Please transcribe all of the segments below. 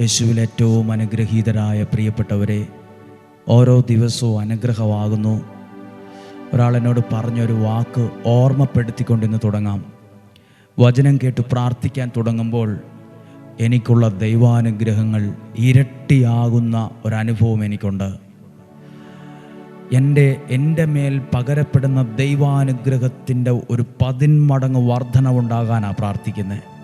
യേശുവിൽ ഏറ്റവും അനുഗ്രഹീതരായ പ്രിയപ്പെട്ടവരെ ഓരോ ദിവസവും അനുഗ്രഹമാകുന്നു. ഒരാളെന്നോട് പറഞ്ഞൊരു വാക്ക് ഓർമ്മപ്പെടുത്തിക്കൊണ്ടിന്ന് തുടങ്ങാം. വചനം കേട്ട് പ്രാർത്ഥിക്കാൻ തുടങ്ങുമ്പോൾ എനിക്കുള്ള ദൈവാനുഗ്രഹങ്ങൾ ഇരട്ടിയാകുന്ന ഒരനുഭവം എനിക്കുണ്ട്. എന്റെ എന്റെ മേൽ പകരപ്പെടുന്ന ദൈവാനുഗ്രഹത്തിന്റെ ഒരു പതിന്മടങ്ങ് വർധനവുണ്ടാകാനാണ് പ്രാർത്ഥിക്കുന്നത്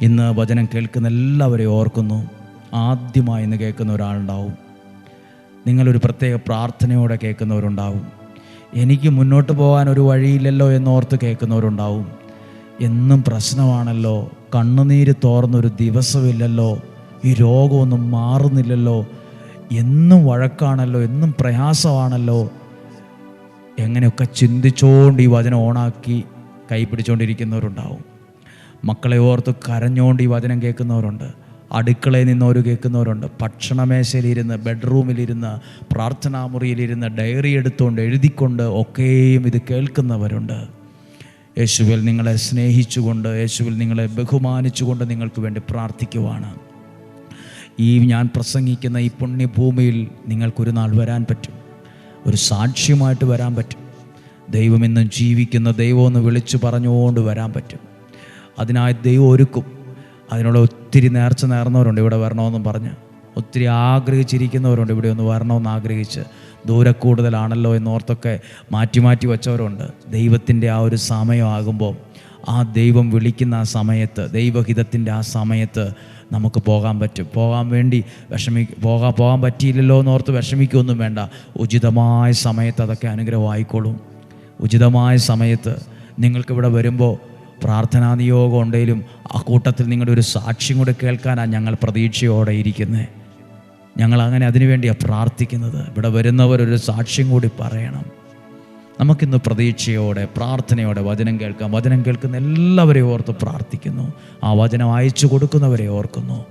ഇന്ന് വചനം കേൾക്കുന്ന എല്ലാവരെയും ഓർക്കുന്നു. ആദ്യമായി ഇന്ന് കേൾക്കുന്ന ഒരാളുണ്ടാവും. നിങ്ങളൊരു പ്രത്യേക പ്രാർത്ഥനയോടെ കേൾക്കുന്നവരുണ്ടാവും. എനിക്ക് മുന്നോട്ട് പോകാൻ ഒരു വഴിയില്ലല്ലോ എന്നോർത്ത് കേൾക്കുന്നവരുണ്ടാവും. എന്നും പ്രശ്നമാണല്ലോ. കണ്ണുനീര് തോർന്നൊരു ദിവസമില്ലല്ലോ. ഈ രോഗമൊന്നും മാറുന്നില്ലല്ലോ. എന്നും വഴക്കാണല്ലോ. എന്നും പ്രയാസമാണല്ലോ. എങ്ങനെയൊക്കെ ചിന്തിച്ചുകൊണ്ട് ഈ വചനം ഓണാക്കി കൈ പിടിച്ചുകൊണ്ടിരിക്കുന്നവരുണ്ടാവും മക്കളെ ഓർത്ത് കരഞ്ഞുകൊണ്ട് ഈ വചനം കേൾക്കുന്നവരുണ്ട്. അടുക്കളയിൽ നിന്നവർ കേൾക്കുന്നവരുണ്ട്. ഭക്ഷണമേശയിലിരുന്ന് ബെഡ്റൂമിലിരുന്ന് പ്രാർത്ഥനാ മുറിയിലിരുന്ന് ഡയറി എടുത്തുകൊണ്ട് എഴുതിക്കൊണ്ട് ഒക്കെയും ഇത് കേൾക്കുന്നവരുണ്ട്. യേശുവിൽ നിങ്ങളെ സ്നേഹിച്ചുകൊണ്ട് യേശുവിൽ നിങ്ങളെ ബഹുമാനിച്ചുകൊണ്ട് നിങ്ങൾക്ക് വേണ്ടി പ്രാർത്ഥിക്കുവാണ്. ഈ ഞാൻ പ്രസംഗിക്കുന്ന ഈ പുണ്യഭൂമിയിൽ നിങ്ങൾക്കൊരു നാൾ വരാൻ പറ്റും. ഒരു സാക്ഷ്യമായിട്ട് വരാൻ പറ്റും. ദൈവം ഇന്നും ജീവിക്കുന്ന ദൈവം എന്ന് വിളിച്ചു പറഞ്ഞുകൊണ്ട് വരാൻ പറ്റും. അതിനായി ദൈവം ഒരുക്കും. അതിനുള്ള ഒത്തിരി നേർച്ച നേർന്നവരുണ്ട് ഇവിടെ വരണമെന്നും പറഞ്ഞ്. ഒത്തിരി ആഗ്രഹിച്ചിരിക്കുന്നവരുണ്ട് ഇവിടെ ഒന്ന് വരണമെന്ന് ആഗ്രഹിച്ച്. ദൂരെ കൂടുതലാണല്ലോ എന്നോർത്തൊക്കെ മാറ്റി മാറ്റി വെച്ചവരുണ്ട്. ദൈവത്തിന്റെ ആ ഒരു സമയമാകുമ്പോൾ ആ ദൈവം വിളിക്കുന്ന ആ സമയത്ത് ദൈവഹിതത്തിന്റെ ആ സമയത്ത് നമുക്ക് പോകാൻ പറ്റും. പോകാൻ വേണ്ടി വിഷമി പോകാൻ പോകാൻ പറ്റിയില്ലല്ലോ എന്നോർത്ത് വിഷമിക്കൊന്നും വേണ്ട. ഉചിതമായ സമയത്ത് അതൊക്കെ അനുഗ്രഹമായിക്കോളും. ഉചിതമായ സമയത്ത് നിങ്ങൾക്കിവിടെ വരുമ്പോൾ പ്രാർത്ഥനാ നിയോഗം ഉണ്ടെങ്കിലും ആ കൂട്ടത്തിൽ നിങ്ങളുടെ ഒരു സാക്ഷ്യം കൂടെ കേൾക്കാനാണ് ഞങ്ങൾ പ്രതീക്ഷയോടെ ഇരിക്കുന്നത് ഞങ്ങൾ അങ്ങനെ അതിനുവേണ്ടിയാണ് പ്രാർത്ഥിക്കുന്നത്. ഇവിടെ വരുന്നവർ ഒരു സാക്ഷ്യം കൂടി പറയണം. നമുക്കിന്ന് പ്രതീക്ഷയോടെ പ്രാർത്ഥനയോടെ വചനം കേൾക്കാം. വചനം കേൾക്കുന്ന എല്ലാവരെയും ഓർത്ത് പ്രാർത്ഥിക്കുന്നു. ആ വചനം അയച്ചു കൊടുക്കുന്നവരെ ഓർക്കുന്നു.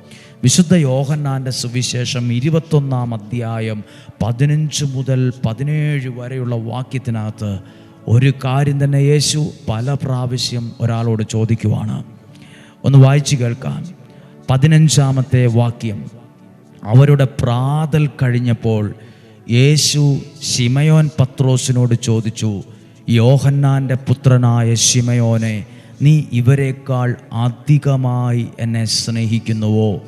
വിശുദ്ധ യോഹന്നാന്റെ സുവിശേഷം ഇരുപത്തൊന്നാം അധ്യായം പതിനഞ്ച് മുതൽ പതിനേഴ് വരെയുള്ള വാക്യത്തിനകത്ത് ഒരു കാര്യം തന്നെ യേശു പല പ്രാവശ്യം ഒരാളോട് ചോദിക്കുവാണ്. ഒന്ന് വായിച്ചു കേൾക്കാം. പതിനഞ്ചാമത്തെ വാക്യം. അവരുടെ പ്രാതൽ കഴിഞ്ഞപ്പോൾ യേശു ശിമയോൻ പത്രോസിനോട് ചോദിച്ചു യോഹന്നാന്റെ പുത്രനായ ശിമയോനെ നീ ഇവരെക്കാൾ അധികമായി എന്നെ സ്നേഹിക്കുന്നുവോ?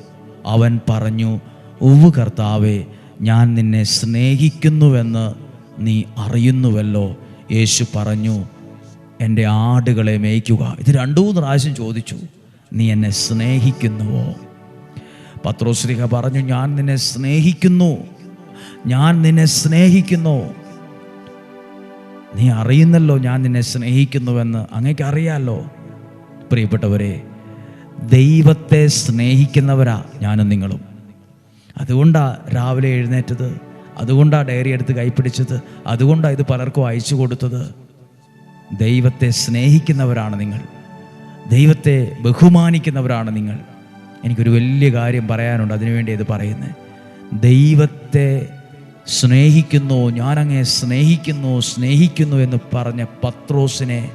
അവൻ പറഞ്ഞു ഉവ് കർത്താവേ ഞാൻ നിന്നെ സ്നേഹിക്കുന്നുവെന്ന് നീ അറിയുന്നുവല്ലോ. യേശു പറഞ്ഞു എന്റെ ആടുകളെ മേയ്ക്കുക. ഇത് രണ്ടു മൂന്ന് പ്രാവശ്യം ചോദിച്ചു നീ എന്നെ സ്നേഹിക്കുന്നുവോ? പത്രോശ്രീഹ പറഞ്ഞു ഞാൻ നിന്നെ സ്നേഹിക്കുന്നു. ഞാൻ നിന്നെ സ്നേഹിക്കുന്നു. നീ അറിയുന്നല്ലോ ഞാൻ നിന്നെ സ്നേഹിക്കുന്നുവെന്ന്. അങ്ങേക്ക് അറിയാലോ. പ്രിയപ്പെട്ടവരെ ദൈവത്തെ സ്നേഹിക്കുന്നവരാ ഞാനും നിങ്ങളും. അതുകൊണ്ടാണ് രാവിലെ എഴുന്നേറ്റത്. അതുകൊണ്ടാണ് ഡയറി എടുത്ത് കൈപ്പിടിച്ചത്. അതുകൊണ്ടാണ് ഇത് പലർക്കും അയച്ചു കൊടുത്തത്. ദൈവത്തെ സ്നേഹിക്കുന്നവരാണ് നിങ്ങൾ. ദൈവത്തെ ബഹുമാനിക്കുന്നവരാണ് നിങ്ങൾ. എനിക്കൊരു വലിയ കാര്യം പറയാനുണ്ട്. അതിനുവേണ്ടി ഇത് പറയുന്നത് ദൈവത്തെ സ്നേഹിക്കുന്നു ഞാനങ്ങെ സ്നേഹിക്കുന്നു സ്നേഹിക്കുന്നു എന്ന് പറഞ്ഞ പത്രോസിനെ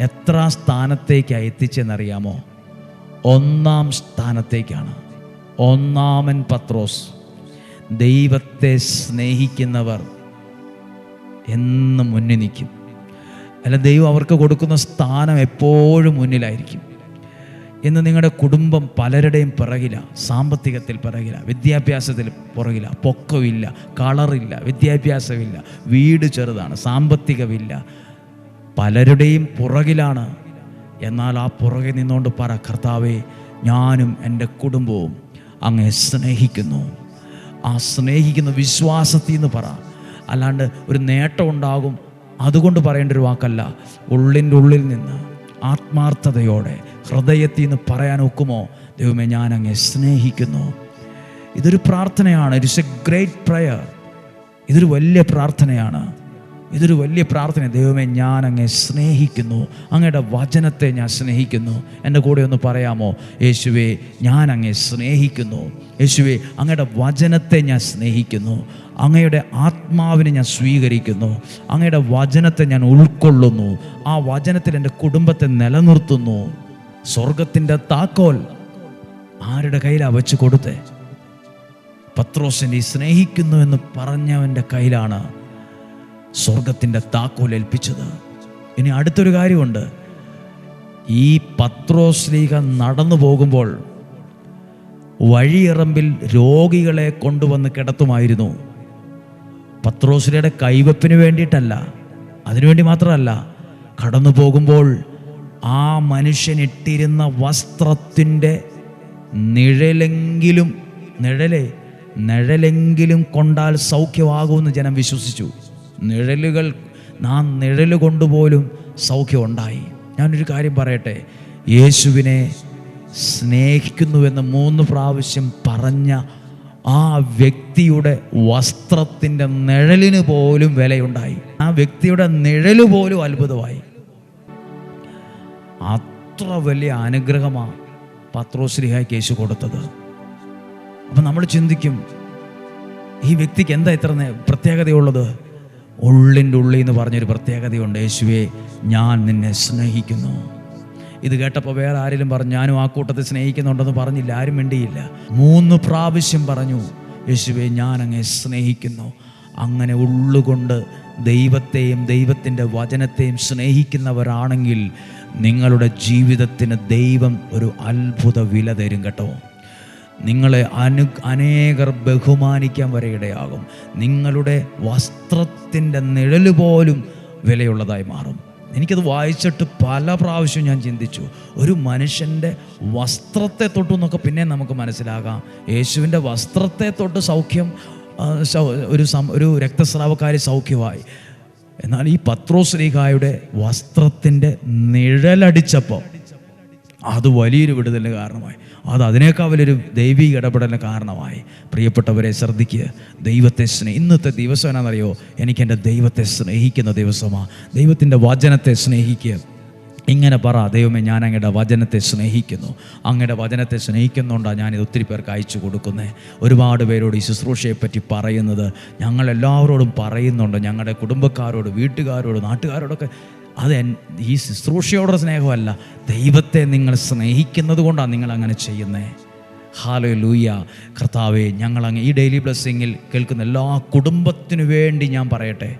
എത്ര സ്ഥാനത്തേക്കാണ് എത്തിച്ചെന്നറിയാമോ? ഒന്നാം സ്ഥാനത്തേക്കാണ്. ഒന്നാമൻ പത്രോസ്. ദൈവത്തെ സ്നേഹിക്കുന്നവർ എന്നും മുന്നിൽ നിൽക്കും. അല്ല ദൈവം അവർക്ക് കൊടുക്കുന്ന സ്ഥാനം എപ്പോഴും മുന്നിലായിരിക്കും. ഇന്ന് നിങ്ങളുടെ കുടുംബം പലരുടെയും പിറകില സാമ്പത്തികത്തിൽ പിറകില വിദ്യാഭ്യാസത്തിൽ പുറകില പൊക്കമില്ല കളറില്ല വിദ്യാഭ്യാസമില്ല വീട് ചെറുതാണ് സാമ്പത്തികമില്ല പലരുടെയും പുറകിലാണ്. എന്നാൽ ആ പുറകെ നിന്നുകൊണ്ട് പറ കർത്താവേ ഞാനും എന്റെ കുടുംബവും അങ്ങേ സ്നേഹിക്കുന്നു. ആ സ്നേഹിക്കുന്ന വിശ്വാസത്തിൽ നിന്ന് പറ. അല്ലാണ്ട് ഒരു നേട്ടം ഉണ്ടാകും അതുകൊണ്ട് പറയേണ്ട ഒരു വാക്കല്ല. ഉള്ളിന്റെ ഉള്ളിൽ നിന്ന് ആത്മാർത്ഥതയോടെ ഹൃദയത്തിൽ നിന്ന് പറയാൻ ഒക്കുമോ? ദൈവമേ ഞാൻ അങ്ങെ സ്നേഹിക്കുന്നു. ഇതൊരു പ്രാർത്ഥനയാണ്. ഇറ്റ്സ് എ ഗ്രേറ്റ് പ്രയർ ഇതൊരു വലിയ പ്രാർത്ഥനയാണ്. ഇതൊരു വലിയ പ്രാർത്ഥന. ദൈവമേ ഞാൻ അങ്ങേ സ്നേഹിക്കുന്നു. അങ്ങയുടെ വചനത്തെ ഞാൻ സ്നേഹിക്കുന്നു. എന്റെ കൂടെ ഒന്ന് പറയാമോ? യേശുവേ ഞാൻ അങ്ങേ സ്നേഹിക്കുന്നു. യേശുവേ അങ്ങയുടെ വചനത്തെ ഞാൻ സ്നേഹിക്കുന്നു. അങ്ങയുടെ ആത്മാവിനെ ഞാൻ സ്വീകരിക്കുന്നു. അങ്ങയുടെ വചനത്തെ ഞാൻ ഉൾക്കൊള്ളുന്നു. ആ വചനത്തിൽ എന്റെ കുടുംബത്തെ നിലനിർത്തുന്നു. സ്വർഗത്തിന്റെ താക്കോൽ ആരുടെ കയ്യിലാണ് വെച്ച് കൊടുത്തേ? പത്രോസിനെ സ്നേഹിക്കുന്നു എന്ന് പറഞ്ഞവന്റെ കയ്യിലാണ്. സ്വർഗത്തിന്റെ താക്കോൽ ഏൽപ്പിച്ചത്. ഇനി അടുത്തൊരു കാര്യമുണ്ട്. ഈ പത്രോസ്ലീഹ നടന്നു പോകുമ്പോൾ വഴിയിറമ്പിൽ രോഗികളെ കൊണ്ടുവന്ന് കിടത്തുമായിരുന്നു. പത്രോസ്ലിയുടെ കൈവപ്പിന് വേണ്ടിയിട്ടല്ല അതിനുവേണ്ടി മാത്രമല്ല കടന്നു പോകുമ്പോൾ ആ മനുഷ്യൻ ഇട്ടിരുന്ന വസ്ത്രത്തിന്റെ നിഴലെങ്കിലും നിഴലേ നിഴലെങ്കിലും കൊണ്ടാൽ സൗഖ്യമാകുമെന്ന് ജനം വിശ്വസിച്ചു. നിഴലുകൾ നാം നിഴൽ കൊണ്ടുപോലും സൗഖ്യമുണ്ടായി. ഞാനൊരു കാര്യം പറയട്ടെ? യേശുവിനെ സ്നേഹിക്കുന്നുവെന്ന് മൂന്ന് പ്രാവശ്യം പറഞ്ഞ ആ വ്യക്തിയുടെ വസ്ത്രത്തിന്റെ നിഴലിന് പോലും വിലയുണ്ടായി. ആ വ്യക്തിയുടെ നിഴൽ പോലും അത്ഭുതമായി. അത്ര വലിയ അനുഗ്രഹമാണ് പത്രോശ്രീഹായ്ക്ക് യേശു കൊടുത്തത്. അപ്പം നമ്മൾ ചിന്തിക്കും ഈ വ്യക്തിക്ക് എന്താ ഇത്ര പ്രത്യേകതയുള്ളത്? ഉള്ളിന്റെ ഉള്ളിൽ എന്ന് പറഞ്ഞൊരു പ്രത്യേകതയുണ്ട്. യേശുവെ ഞാൻ നിന്നെ സ്നേഹിക്കുന്നു. ഇത് കേട്ടപ്പോൾ വേറെ ആരെങ്കിലും പറഞ്ഞു ഞാനും ആ കൂട്ടത്തെ സ്നേഹിക്കുന്നുണ്ടെന്ന് പറഞ്ഞില്ല ആരും മിണ്ടിയില്ല. മൂന്ന് പ്രാവശ്യം പറഞ്ഞു യേശുവെ ഞാൻ അങ്ങേ സ്നേഹിക്കുന്നു. അങ്ങനെ ഉള്ളുകൊണ്ട് ദൈവത്തെയും ദൈവത്തിന്റെ വചനത്തെയും സ്നേഹിക്കുന്നവരാണെങ്കിൽ നിങ്ങളുടെ ജീവിതത്തിന് ദൈവം ഒരു അത്ഭുത വില തരും കേട്ടോ. നിങ്ങളെ അനു അനേകർ ബഹുമാനിക്കാൻ വരെ ഇടയാകും. നിങ്ങളുടെ വസ്ത്രത്തിന്റെ നിഴൽ പോലും വിലയുള്ളതായി മാറും. എനിക്കത് വായിച്ചിട്ട് പല പ്രാവശ്യവും ഞാൻ ചിന്തിച്ചു ഒരു മനുഷ്യന്റെ വസ്ത്രത്തെ തൊട്ടു എന്നൊക്കെ പിന്നെ നമുക്ക് മനസ്സിലാകാം. യേശുവിന്റെ വസ്ത്രത്തെ തൊട്ട് സൗഖ്യം ഒരു സം- ഒരു രക്തസ്രാവക്കാരി സൗഖ്യമായി. എന്നാൽ ഈ പത്രോശ്രീകായുടെ വസ്ത്രത്തിന്റെ നിഴലടിച്ചപ്പോൾ അത് വലിയൊരു വിടുതലിന് കാരണമായി. അത് അതിനേക്കാൾ വലിയൊരു ദൈവിക ഇടപെടലിന് കാരണമായി. പ്രിയപ്പെട്ടവരെ ശ്രദ്ധിക്കുക. ദൈവത്തെ സ്നേഹ ഇന്നത്തെ ദിവസം എന്നാണെന്നറിയോ? എനിക്ക് എന്റെ ദൈവത്തെ സ്നേഹിക്കുന്ന ദിവസമാണ് ദൈവത്തിന്റെ വചനത്തെ സ്നേഹിക്കുക. ഇങ്ങനെ പറ ദൈവമേ ഞാൻ അങ്ങയുടെ വചനത്തെ സ്നേഹിക്കുന്നു. അങ്ങയുടെ വചനത്തെ സ്നേഹിക്കുന്നുണ്ടാണ് ഞാനിത് ഒത്തിരി പേർക്ക് അയച്ചു കൊടുക്കുന്നത് ഒരുപാട് പേരോട് ഈ ശുശ്രൂഷയെ പറ്റി പറയുന്നത് ഞങ്ങളെല്ലാവരോടും പറയുന്നുണ്ട്. ഞങ്ങളുടെ കുടുംബക്കാരോട് വീട്ടുകാരോട് നാട്ടുകാരോടൊക്കെ അത് ഈ ശുശ്രൂഷയോടെ സ്നേഹമല്ല. ദൈവത്തെ നിങ്ങൾ സ്നേഹിക്കുന്നത് കൊണ്ടാണ് നിങ്ങൾ അങ്ങനെ ചെയ്യുന്നത് ഹാലോ ലൂയ കർത്താവെ ഞങ്ങളങ്ങ് ഈ ഡെയിലി ബ്ലെസ്സിങ്ങിൽ കേൾക്കുന്ന എല്ലാ കുടുംബത്തിനു വേണ്ടി ഞാൻ പറയട്ടെ.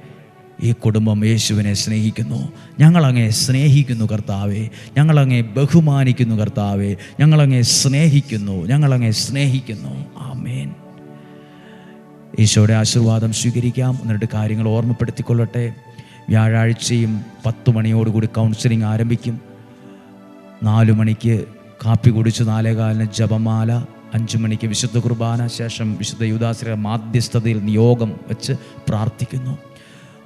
ഈ കുടുംബം യേശുവിനെ സ്നേഹിക്കുന്നു. ഞങ്ങളങ്ങെ സ്നേഹിക്കുന്നു കർത്താവെ. ഞങ്ങളങ്ങെ ബഹുമാനിക്കുന്നു കർത്താവെ. ഞങ്ങളങ്ങെ സ്നേഹിക്കുന്നു. ഞങ്ങളങ്ങെ സ്നേഹിക്കുന്നു. ആമേൻ. ഈശോയുടെ ആശീർവാദം സ്വീകരിക്കാം. എന്നിട്ട് കാര്യങ്ങൾ ഓർമ്മപ്പെടുത്തിക്കൊള്ളട്ടെ. വ്യാഴാഴ്ചയും പത്ത് മണിയോടുകൂടി കൗൺസിലിംഗ് ആരംഭിക്കും. നാലു മണിക്ക് കാപ്പി കുടിച്ച് നാലേകാലിന് ജപമാല അഞ്ചു മണിക്ക് വിശുദ്ധ കുർബാന ശേഷം വിശുദ്ധ യുദാശ്ര മാധ്യസ്ഥതയിൽ നിയോഗം വെച്ച് പ്രാർത്ഥിക്കുന്നു.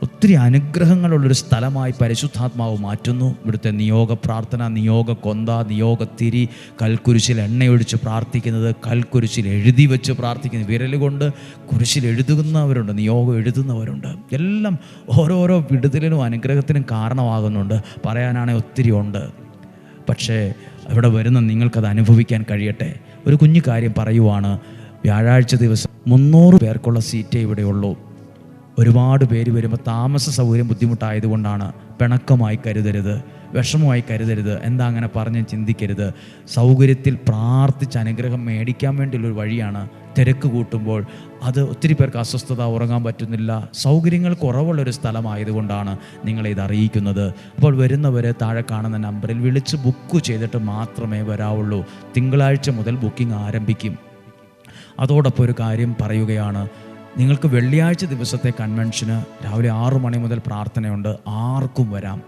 ഒത്തിരി അനുഗ്രഹങ്ങളുള്ളൊരു സ്ഥലമായി പരിശുദ്ധാത്മാവ് മാറ്റുന്നു. ഇവിടുത്തെ നിയോഗ പ്രാർത്ഥന നിയോഗ കൊന്ത നിയോഗ തിരി കൽക്കുരിശിൽ എണ്ണയൊഴിച്ച് പ്രാർത്ഥിക്കുന്നത് കൽക്കുരിശിൽ എഴുതി വെച്ച് പ്രാർത്ഥിക്കുന്നത് വിരലുകൊണ്ട് കുരിശിൽ എഴുതുന്നവരുണ്ട് നിയോഗം എഴുതുന്നവരുണ്ട്. എല്ലാം ഓരോരോ വിടുതലിനും അനുഗ്രഹത്തിനും കാരണമാകുന്നുണ്ട്. പറയാനാണെങ്കിൽ ഒത്തിരി ഉണ്ട്. പക്ഷേ ഇവിടെ വരുന്ന നിങ്ങൾക്കത് അനുഭവിക്കാൻ കഴിയട്ടെ. ഒരു കുഞ്ഞു കാര്യം പറയുവാണ്. വ്യാഴാഴ്ച ദിവസം മുന്നൂറ് പേർക്കുള്ള സീറ്റേ ഇവിടെയുള്ളൂ. ഒരുപാട് പേര് വരുമ്പോൾ താമസ സൗകര്യം ബുദ്ധിമുട്ടായതുകൊണ്ടാണ് പിണക്കമായി കരുതരുത് വിഷമമായി കരുതരുത് എന്താ അങ്ങനെ പറഞ്ഞ് ചിന്തിക്കരുത്. സൗകര്യത്തിൽ പ്രാർത്ഥിച്ച് അനുഗ്രഹം മേടിക്കാൻ വേണ്ടിയുള്ളൊരു വഴിയാണ് തിരക്ക് കൂട്ടുമ്പോൾ അത് ഒത്തിരി പേർക്ക് അസ്വസ്ഥത ഉറങ്ങാൻ പറ്റുന്നില്ല. സൗകര്യങ്ങൾ കുറവുള്ളൊരു സ്ഥലമായതുകൊണ്ടാണ് നിങ്ങളെ ഇത് അറിയിക്കുന്നത്. അപ്പോൾ വരുന്നവരെ താഴെ കാണുന്ന നമ്പറിൽ വിളിച്ച് ബുക്ക് ചെയ്തിട്ട് മാത്രമേ വരാവുള്ളൂ. തിങ്കളാഴ്ച മുതൽ ബുക്കിംഗ് ആരംഭിക്കും. അതോടൊപ്പം ഒരു കാര്യം പറയുകയാണ്. നിങ്ങൾക്ക് വെള്ളിയാഴ്ച ദിവസത്തെ കൺവെൻഷന് രാവിലെ ആറു മണി മുതൽ പ്രാർത്ഥനയുണ്ട്. ആർക്കും വരാം.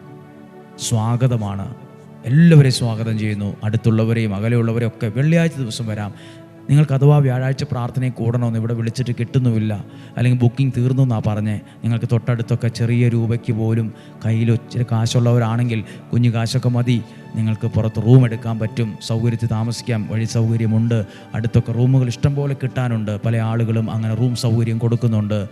സ്വാഗതമാണ്. എല്ലാവരെയും സ്വാഗതം ചെയ്യുന്നു. അടുത്തുള്ളവരെയും അകലെയുള്ളവരെയും ഒക്കെ വെള്ളിയാഴ്ച ദിവസം വരാം. നിങ്ങൾക്ക് അഥവാ വ്യാഴാഴ്ച പ്രാർത്ഥനയിൽ കൂടണമെന്ന് ഇവിടെ വിളിച്ചിട്ട് കിട്ടുന്നുമില്ല. അല്ലെങ്കിൽ ബുക്കിംഗ് തീർന്നു എന്നാണ് പറഞ്ഞേ. നിങ്ങൾക്ക് തൊട്ടടുത്തൊക്കെ ചെറിയ രൂപയ്ക്ക് പോലും കയ്യിൽ ഒത്തിരി കാശുള്ളവരാണെങ്കിൽ കുഞ്ഞു കാശൊക്കെ മതി. നിങ്ങൾക്ക് പുറത്ത് റൂം എടുക്കാൻ പറ്റും. സൗകര്യത്തിൽ താമസിക്കാം. വഴി സൗകര്യമുണ്ട്. അടുത്തൊക്കെ റൂമുകൾ ഇഷ്ടം പോലെ കിട്ടാനുണ്ട്. പല ആളുകളും അങ്ങനെ റൂം സൗകര്യം കൊടുക്കുന്നുണ്ട്.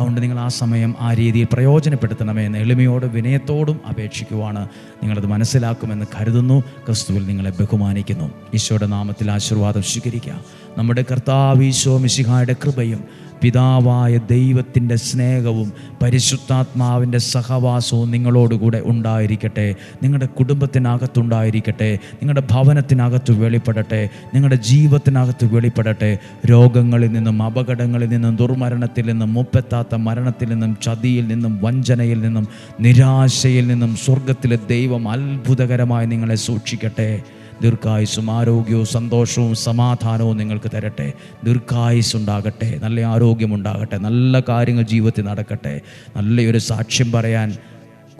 അതുകൊണ്ട് നിങ്ങൾ ആ സമയം ആ രീതിയിൽ പ്രയോജനപ്പെടുത്തണമേ എന്ന് എളിമയോടും വിനയത്തോടും അപേക്ഷിക്കുവാണ് നിങ്ങളത് മനസ്സിലാക്കുമെന്ന് കരുതുന്നു. ക്രിസ്തുവിൽ നിങ്ങളെ ബഹുമാനിക്കുന്നു. ഈശോയുടെ നാമത്തിൽ ആശീർവാദം സ്വീകരിക്കുക നമ്മുടെ കർത്താവ് ഈശോ മിശിഹായുടെ കൃപയും പിതാവായ ദൈവത്തിന്റെ സ്നേഹവും പരിശുദ്ധാത്മാവിന്റെ സഹവാസവും നിങ്ങളോടുകൂടെ ഉണ്ടായിരിക്കട്ടെ. നിങ്ങളുടെ കുടുംബത്തിനകത്തുണ്ടായിരിക്കട്ടെ. നിങ്ങളുടെ ഭവനത്തിനകത്ത് വെളിപ്പെടട്ടെ. നിങ്ങളുടെ ജീവിതത്തിനകത്ത് വെളിപ്പെടട്ടെ. രോഗങ്ങളിൽ നിന്നും അപകടങ്ങളിൽ നിന്നും ദുർമരണത്തിൽ നിന്നും മുപ്പെത്താത്ത മരണത്തിൽ നിന്നും ചതിയിൽ നിന്നും വഞ്ചനയിൽ നിന്നും നിരാശയിൽ നിന്നും സ്വർഗത്തിലെ ദൈവം അത്ഭുതകരമായി നിങ്ങളെ സൂക്ഷിക്കട്ടെ. ദീർഘായുസും ആരോഗ്യവും സന്തോഷവും സമാധാനവും നിങ്ങൾക്ക് തരട്ടെ. ദീർഘായുസ് ഉണ്ടാകട്ടെ. നല്ല ആരോഗ്യമുണ്ടാകട്ടെ നല്ല കാര്യങ്ങൾ ജീവിതത്തിൽ നടക്കട്ടെ. നല്ലൊരു സാക്ഷ്യം പറയാൻ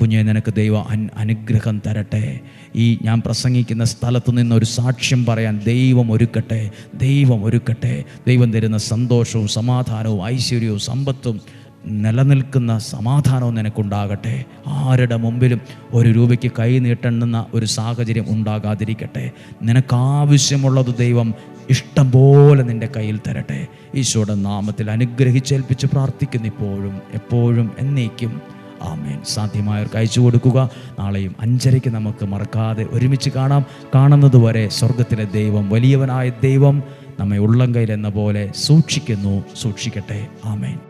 കുഞ്ഞെ നിനക്ക് ദൈവ അനുഗ്രഹം തരട്ടെ. ഈ ഞാൻ പ്രസംഗിക്കുന്ന സ്ഥലത്തു നിന്ന് ഒരു സാക്ഷ്യം പറയാൻ ദൈവം ഒരുക്കട്ടെ. ദൈവം ഒരുക്കട്ടെ. ദൈവം തരുന്ന സന്തോഷവും സമാധാനവും ഐശ്വര്യവും സമ്പത്തും നിലനിൽക്കുന്ന സമാധാനവും നിനക്കുണ്ടാകട്ടെ. ആരുടെ മുമ്പിലും ഒരു രൂപയ്ക്ക് കൈ നീട്ടണമെന്ന ഒരു സാഹചര്യം ഉണ്ടാകാതിരിക്കട്ടെ. നിനക്കാവശ്യമുള്ളത് ദൈവം ഇഷ്ടം പോലെ നിന്റെ കയ്യിൽ തരട്ടെ. ഈശോയുടെ നാമത്തിൽ അനുഗ്രഹിച്ചേൽപ്പിച്ച് പ്രാർത്ഥിക്കുന്നു ഇപ്പോഴും എപ്പോഴും എന്നേക്കും. ആമേൻ. സാധ്യമായവർക്ക് അയച്ചു കൊടുക്കുക. നാളെയും അഞ്ചരയ്ക്ക് നമുക്ക് മറക്കാതെ ഒരുമിച്ച് കാണാം. കാണുന്നത് വരെ സ്വർഗത്തിലെ ദൈവം വലിയവനായ ദൈവം നമ്മെ ഉള്ളം കയ്യിൽ എന്ന പോലെ സൂക്ഷിക്കുന്നു സൂക്ഷിക്കട്ടെ. ആമേൻ.